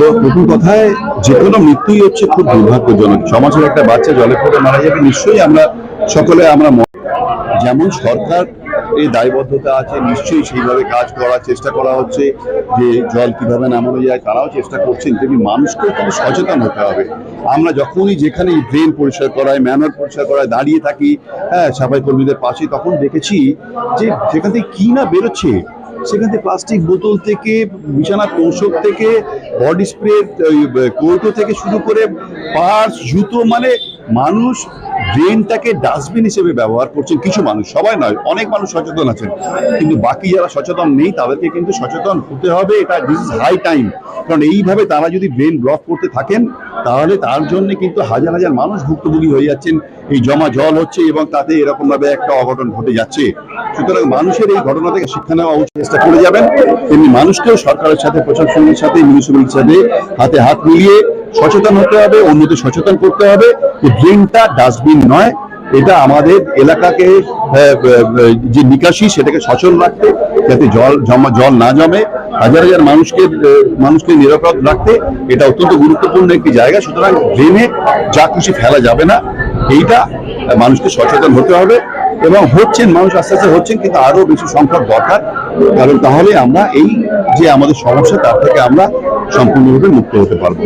তো প্রথম কথায় যে কোনো মৃত্যুই হচ্ছে খুব দুর্ভাগ্যজনক। সমাজের একটা বাচ্চা জলে পড়ে মারা যাবে, নিশ্চয়ই আমরা সকলে, আমরা যেমন সরকার এই দায়বদ্ধতা আছে, নিশ্চয়ই সেইভাবে কাজ করার চেষ্টা করা হচ্ছে, যে জল কীভাবে নামানো যায়, তারাও চেষ্টা করছেন, তেমনি মানুষকেও কিন্তু সচেতন হতে হবে। আমরা যখনই যেখানে ড্রেন পরিষ্কার করায় ম্যানর পরিষ্কার করায় দাঁড়িয়ে থাকি হ্যাঁ সাফাই কর্মীদের পাশে, তখন দেখেছি যে সেখান থেকে কি না বেরোচ্ছে সেখান থেকে প্লাস্টিক বোতল থেকে, বিছানা তোষক থেকে, বডি স্প্রে কৌটো থেকে শুরু করে পার্স জুতো মানে মানুষ ড্রেনটাকে ডাস্টবিন হিসেবে ব্যবহার করছেন। কিছু মানুষ, সবাই নয়, অনেক মানুষ সচেতন আছেন। কিন্তু বাকি যারা সচেতন নেই, তাদেরকে কিন্তু সচেতন হতে হবে, এটা দিস ইজ হাই টাইম কারণ এইভাবে তারা যদি ড্রেন ব্লক করতে থাকেন, তাহলে তার জন্য কিন্তু হাজার হাজার মানুষ ভুক্তভোগী হয়ে যাচ্ছেন। এই জমা জল হচ্ছে এবং তাতে এরকমভাবে একটা অঘটন ঘটে যাচ্ছে। সুতরাং মানুষের এই ঘটনা থেকে শিক্ষা নেওয়া উচিত। চেষ্টা করে যাবেন। তেমনি মানুষকেও সরকারের সাথে, প্রশাসনের সাথে মিউনিসিপ্যালিটির সাথে হাতে হাত মিলিয়ে সচেতন হতে হবে, অন্যদের সচেতন করতে হবে। যে ড্রেনটা ডাস্টবিন নয়, এটা আমাদের এলাকাকে যে নিকাশি, সেটাকে সচল রাখতে, যাতে জল জমা, জল না জমে, হাজার হাজার মানুষকে মানুষকে নিরাপদ রাখতে, এটা অত্যন্ত গুরুত্বপূর্ণ একটি জায়গা। সুতরাং ড্রেনে যা খুশি ফেলা যাবে না, এইটা মানুষকে সচেতন হতে হবে। এবং হচ্ছেন মানুষ আস্তে আস্তে হচ্ছেন, কিন্তু আরও বেশি সংখ্যক দরকার। কারণ তাহলে আমরা এই যে আমাদের সমস্যা, তার থেকে আমরা সম্পূর্ণরূপে মুক্ত হতে পারব।